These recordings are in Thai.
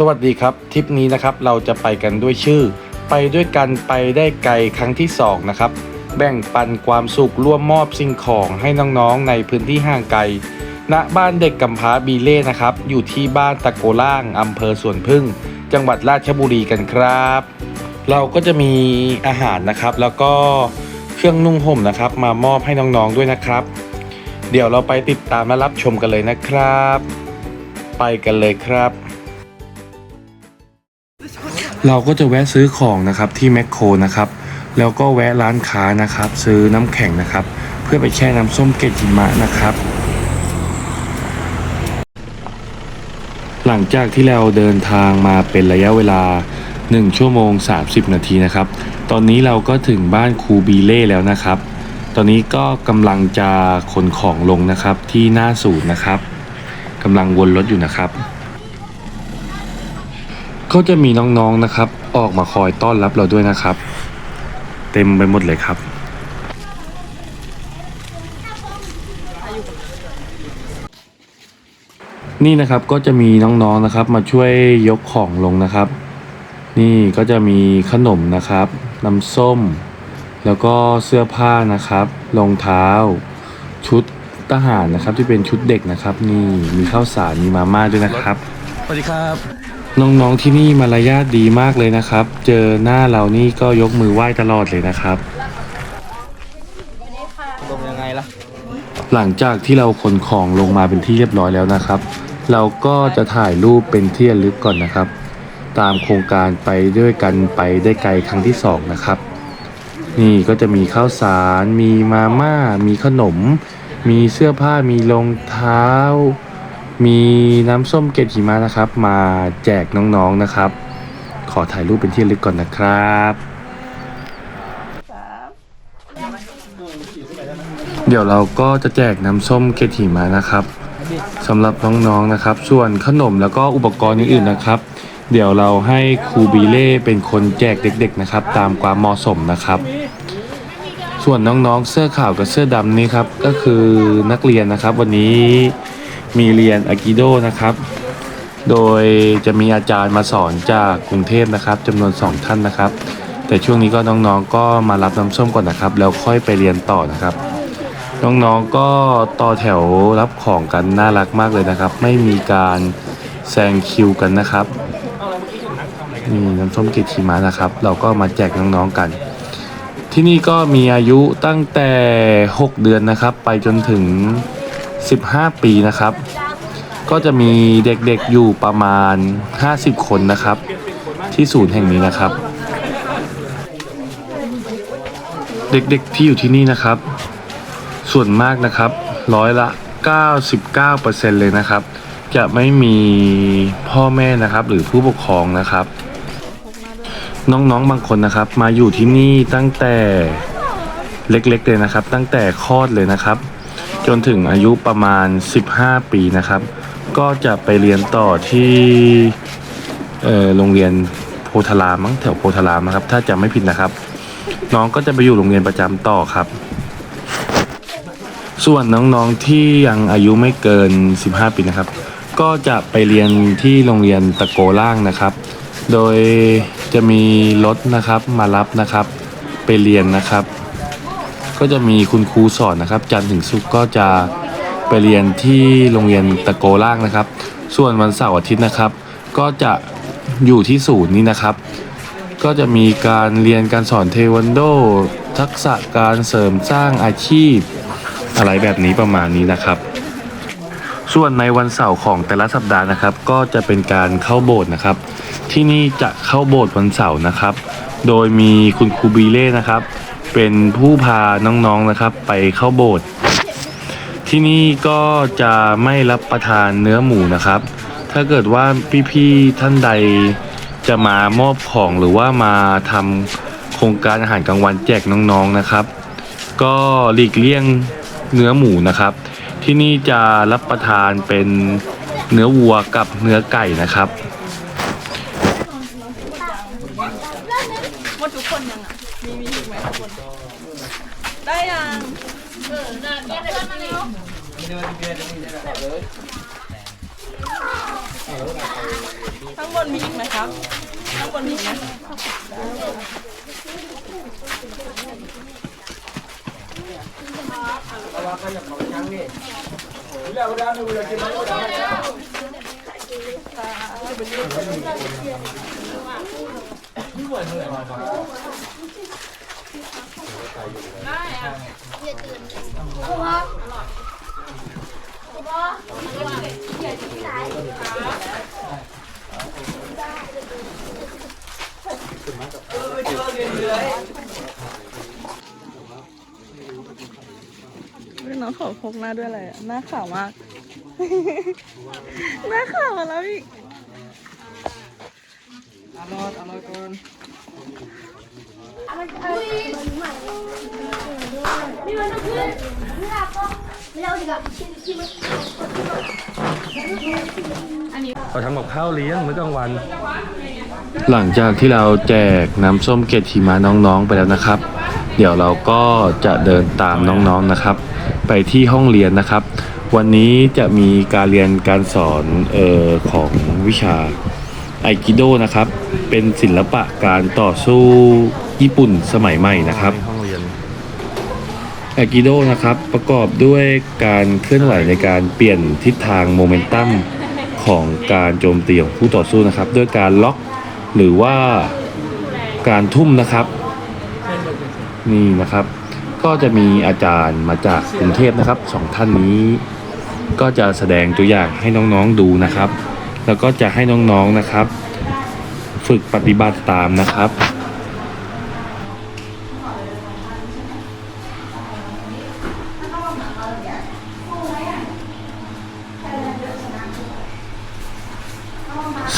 สวัสดีครับทริปนี้นะครับเราจะไปกันด้วยชื่อ ไปด้วยกันไปได้ไกลครั้งที่สองนะครับแบ่งปันความสุขร่วมมอบสิ่งของให้น้องๆในพื้นที่ห่างไกลณบ้านเด็กกำพร้าบีเล่นะครับ อยู่ที่บ้านตะโกล่างอำเภอสวนพึ่ง จังหวัดราชบุรีกันครับ เราก็จะมีอาหารนะครับ แล้วก็เครื่องนุ่งห่มนะครับ มามอบให้น้องๆด้วยนะครับ เดี๋ยวเราไปติดตามและรับชมกันเลยนะครับ ไปกันเลยครับ เราก็จะแวะซื้อของนะครับที่แมคโครนะครับ แล้วก็แวะร้านค้านะครับ ซื้อน้ำแข็งนะครับ เพื่อไปแช่น้ำส้มเกล็ดหิมะนะครับ หลังจากที่เราเดินทางมาเป็นระยะเวลา 1 ชั่วโมง 30 นาทีนะครับ ตอนนี้เราก็ถึงบ้านครูบีเล่แล้วนะครับ ตอนนี้ก็กำลังจะขนของลงนะครับที่หน้าศูนย์นะครับกำลังวนรถอยู่นะครับ ก็จะมีน้องๆนะครับ ออกมาคอยต้อนรับเราด้วยนะครับ เต็มไปหมดเลยครับ นี่นะครับก็จะมีน้องๆนะครับ มาช่วยยกของลงนะครับ นี่ก็จะมีขนมนะครับน้ำส้ม แล้วก็เสื้อผ้านะครับรองเท้า ชุดทหารนะครับที่เป็นชุดเด็กนะครับ นี่มีข้าวสารมีมาม่าด้วยนะครับสวัสดีครับ น้องๆที่นี่มารยาทดีมากเลยนะครับ เจอหน้าเรานี่ก็ยกมือไหว้ตลอดเลยนะครับ ลงยังไงล่ะ หลังจากที่เราขนของลงมาเป็นที่เรียบร้อยแล้วนะครับ เราก็จะถ่ายรูปเป็นที่ระลึกก่อนนะครับ ตามโครงการไปด้วยกันไปได้ไกลครั้งที่สองนะครับ นี่ก็จะมีข้าวสาร มีมาม่า มีขนม มีเสื้อผ้ามีรองเท้า มีน้ำส้มเกล็ดหิมะนะครับ มาแจกน้องๆนะครับ ขอถ่ายรูปเป็นที่ระลึกก่อนนะครับ เดี๋ยวเราก็จะแจกน้ำส้มเกล็ดหิมะนะครับสำหรับน้องๆนะครับ ส่วนขนมแล้วก็อุปกรณ์อื่นๆนะครับ เดี๋ยวเราให้ครูบีเล่เป็นคนแจกเด็ก ๆนะครับ ตามความเหมาะสมนะครับ ส่วนน้องๆเสื้อขาวกับเสื้อดำนี่ครับก็คือนักเรียนนะครับ วันนี้ มีเรียนอากิโดนะครับ โดยจะมีอาจารย์มาสอนจากกรุงเทพนะครับจำนวนสองท่านนะครับ แต่ช่วงนี้ก็น้องๆก็มารับน้ำส้มก่อนนะครับ แล้วค่อยไปเรียนต่อนะครับ น้องๆก็ต่อแถวรับของกันน่ารักมากเลยนะครับ ไม่มีการแซงคิวกันนะครับนี่น้ำส้มเกล็ดหิมะนะครับ เราก็มาแจกน้องๆกัน ที่นี่ก็มีอายุตั้งแต่ 6 เดือนนะครับ ไปจนถึง 15 ปีนะครับ ก็จะมีเด็กๆอยู่ประมาณ 50 คนนะครับ ที่ศูนย์แห่งนี้นะครับ เด็กๆที่อยู่ที่นี่นะครับ ส่วนมากนะครับร้อยละ 99%เลยนะครับ จะไม่มีพ่อแม่นะครับ หรือผู้ปกครองนะครับ น้องๆบางคนนะครับ มาอยู่ที่นี่ตั้งแต่เล็กๆเลยนะครับ ตั้งแต่คลอดเลยนะครับ จนถึงอายุประมาณ 15 ปีนะครับ ก็จะไปเรียนต่อที่เอ่อโรงเรียนโพธารามมั้งแถวโพธารามนะครับ ถ้าจำไม่ผิดนะครับ น้องก็จะไปอยู่โรงเรียนประจำต่อครับ ส่วนน้องๆที่ยังอายุไม่เกิน 15 ปีนะครับ ก็จะไปเรียนที่โรงเรียนตะโกล่างนะครับ โดยจะมีรถนะครับมารับนะครับ ไปเรียนนะครับ ก็จะมีคุณครูสอนนะครับ จันทร์ถึงศุกร์ก็จะไปเรียนที่โรงเรียนตะโกล่างนะครับ ส่วนวันเสาร์อาทิตย์นะครับ ก็จะอยู่ที่ศูนย์นี้นะครับ ก็จะมีการเรียนการสอนเทควันโด ทักษะการเสริมสร้างอาชีพ อะไรแบบนี้ประมาณนี้นะครับ ส่วนในวันเสาร์ของแต่ละสัปดาห์นะครับ ก็จะเป็นการเข้าโบสถ์นะครับ ที่นี่จะเข้าโบสถ์วันเสาร์นะครับ โดยมีคุณครูบีเล่นะครับ เป็นผู้พาน้องๆนะครับ ไปเข้าโบสถ์ที่นี่ก็จะไม่รับประทานเนื้อหมูนะครับ ถ้าเกิดว่าพี่ๆท่านใดจะมามอบของหรือว่ามาทำโครงการอาหารกลางวันแจกน้องๆนะครับ ก็หลีกเลี่ยงเนื้อหมูนะครับ ที่นี่จะรับประทานเป็นเนื้อวัวกับเนื้อไก่นะครับหมดทุกคนยังอะ มีมีอีกไหมทุกคนได้ยังเออเดินเดินมาเร็วข้างบบนมีอีกไหม ครับข้างบนมีอีกไหมอุ๊ยน้องขอพกหน้าด้วยอะไรหน้าขาวมาก หน้าขาวมาแล้วอีก เราทำกับข้าวเลี้ยงมื้อกลางวัน หลังจากที่เราแจกน้ำส้มเกล็ดหิมะน้องๆไปแล้วนะครับ เดี๋ยวเราก็จะเดินตามน้องๆนะครับ ไปที่ห้องเรียนนะครับ วันนี้จะมีการเรียนการสอนเออของวิชา ไอกิโดนะครับ เป็นศิลปะการต่อสู้ญี่ปุ่นสมัยใหม่นะครับห้องเรียนอากิโดนะครับประกอบด้วยการเคลื่อนไหวในการเปลี่ยนทิศทางโมเมนตัมของการโจมตีของผู้ต่อสู้นะครับ ด้วยการล็อกหรือว่าการทุ่มนะครับ นี่นะครับ ก็จะมีอาจารย์มาจากกรุงเทพนะครับสองท่านนี้ ก็จะแสดงตัวอย่างให้น้องๆดูนะครับ แล้วก็จะให้น้องๆนะครับ ฝึกปฏิบัติตามนะครับ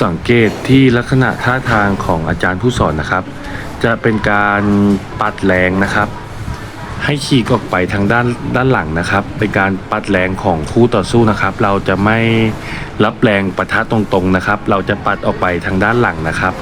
สังเกตที่ลักษณะท่าทางของอาจารย์ผู้สอนนะครับ จะเป็นการปัดแรงนะครับ ให้ฉีกออกไปทางด้านด้านหลังนะครับ เป็นการปัดแรงของคู่ต่อสู้นะครับ เราจะไม่รับแรงปะทะตรงๆนะครับ เราจะปัดออกไปทางด้านหลังนะครับ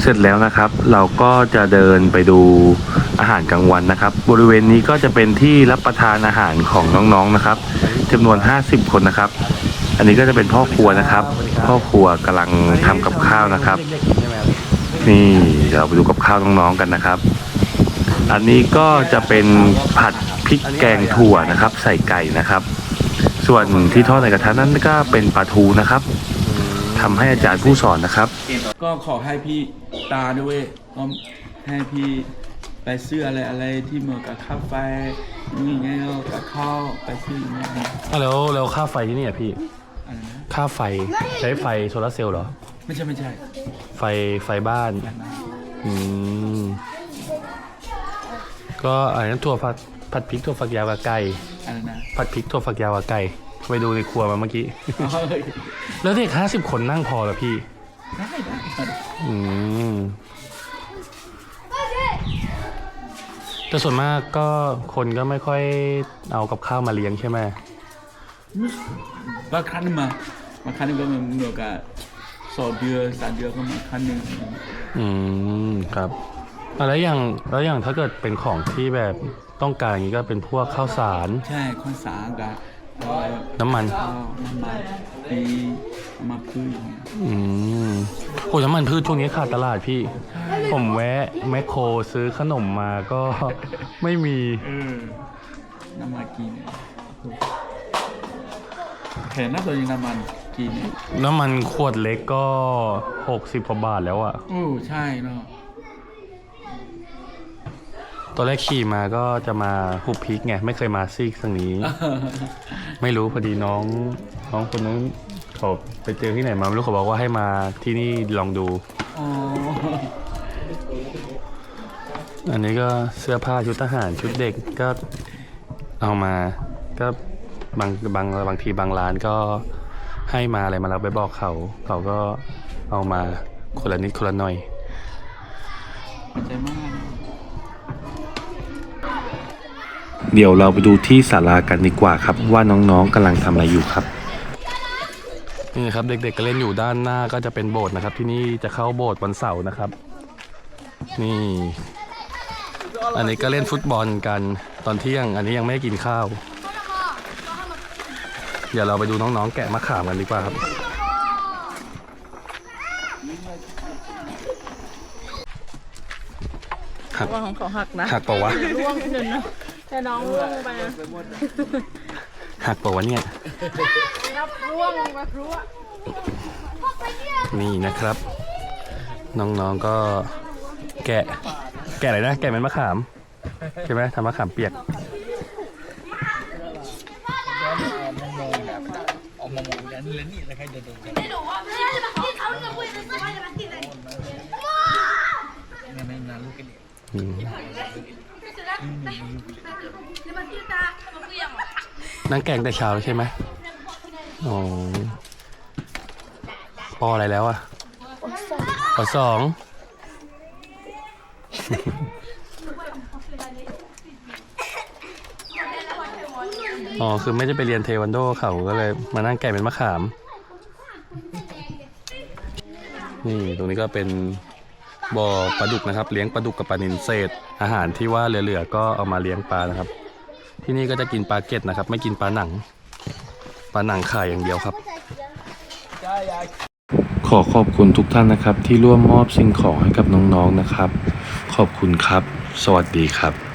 เสร็จแล้วนะครับ เราก็จะเดินไปดูอาหารกลางวันนะครับ บริเวณนี้ก็จะเป็นที่รับประทานอาหารของน้องๆนะครับจำนวน 50 คนนะครับ อันนี้ก็จะเป็นพ่อครัวนะครับ พ่อครัวกำลังทำกับข้าวนะครับ นี่เดี๋ยวเราไปดูกับข้าวน้องๆกันนะครับ อันนี้ก็จะเป็นผัดพริกแกงถั่วนะครับ ใส่ไก่นะครับ ส่วนที่ทอดในกระทะนั้นก็เป็นปลาทูนะครับ ทำให้อาจารย์ผู้สอนนะครับ ก็ขอให้พี่ตาด้วยก็ให้พี่ไปซื้ออะไรอะไรที่เหมือนกับค่าไฟนี่ไงก็กับข้าวไปซื้ออย่างเงี้ยแล้วแล้วค่าไฟที่นี่อะพี่ อะไรนะค่าไฟใช้ไฟโซลาร์เซลล์เหรอ ไม่ใช่ไม่ใช่ไฟไฟบ้าน แบบนั้นอืม ก็อันนั้นถั่วผัดผัดพริกถั่วฝักยาวกับไก่ อะไรนะ ผัดพริกถั่วฝักยาวกับไก่ ไปดูในครัวมาเมื่อกี้เฮ้ยแล้วเด็กห้าสิบคนนั่งพอเหรอพี่ ได้ได้อืม แต่ส่วนมากก็คนก็ไม่ค่อยเอากับข้าวมาเลี้ยงใช่ไหมบางครั้งมาบางครั้งก็เหมือนเหมือนกับสองเดือนสามเดือนก็มาครั้งหนึ่งอืมครับอะแล้วอย่างแล้วอย่างถ้าเกิดเป็นของที่แบบต้องการอย่างนี้ก็เป็นพวกข้าวสาร ใช่ข้าวสารกับอะไร น้ำมันข้าวน้ำมันปีมาพืชอย่างเงี้ยอืมโอ้ยน้ำมันพืชช่วงนี้ขาดตลาดพี่ ผมแวะแมคโครซื้อขนมมาก็ไม่มีเออน้ำมันกินแผ่นน่าจะยังน้ำมันกินเนี่ยน้ำมันขวดเล็กก็หกสิบกว่าบาทแล้วอะ โอ้ใช่เนาะ ตอนแรกขี่มาก็จะมาหุบพริกไงไม่เคยมาซีกทางนี้ ไม่รู้พอดีน้องน้องคนนั้นเขาไปเจอที่ไหนมาไม่รู้เขาบอกว่าให้มาที่นี่ลองดู อ๋อ อันนี้ก็เสื้อผ้าชุดทหารชุดเด็กก็เอามา ก็บางบางบางทีบางร้านก็ให้มาอะไรมาเราไปบอกเขา เขาก็เอามาคนละนิดคนละหน่อยขอบใจมา เดี๋ยวเราไปดูที่ศาลากันดีกว่าครับ ว่าน้องๆกำลังทำอะไรอยู่ครับ นี่ครับเด็กๆก็เล่นอยู่ด้านหน้าก็จะเป็นโบสถ์นะครับ ที่นี่จะเข้าโบสถ์วันเสาร์นะครับ นี่ อันนี้ก็เล่นฟุตบอลกันตอนเที่ยง อันนี้ยังไม่ได้กินข้าว เดี๋ยวเราไปดูน้องๆแกะมะขามกันดีกว่าครับหักว่าของเขาหักนะหักเปล่าวะร่วงนิดนึงนะ แต่น้องร่วงไปนะหักเปล่าวะเนี่ยรับร่วงมาพรั่วนี่นะครับ น้องๆก็แกะ แกะอะไรนะ แกะเป็นมะขามใช่ไหมทำมะขามเปียกอืม นั่งแกงแต่เช้าใช่ไหมอ๋อปออะไรแล้วอะปอสอง อ๋อ คือไม่ได้ไปเรียนเทควันโดเขาก็เลยมานั่งแกะเป็นมะขาม นี่ ตรงนี้ก็เป็น บ่อปลาดุกนะครับ เลี้ยงปลาดุกกับปลานิลเศษ อาหารที่ว่าเหลือๆก็เอามาเลี้ยงปลานะครับ ที่นี่ก็จะกินปลาเก็ดนะครับ ไม่กินปลาหนัง ปลาหนังไข่อย่างเดียวครับ ขอขอบคุณทุกท่านนะครับ ที่ร่วมมอบสิ่งของให้กับน้องๆนะครับ ขอบคุณครับ สวัสดีครับ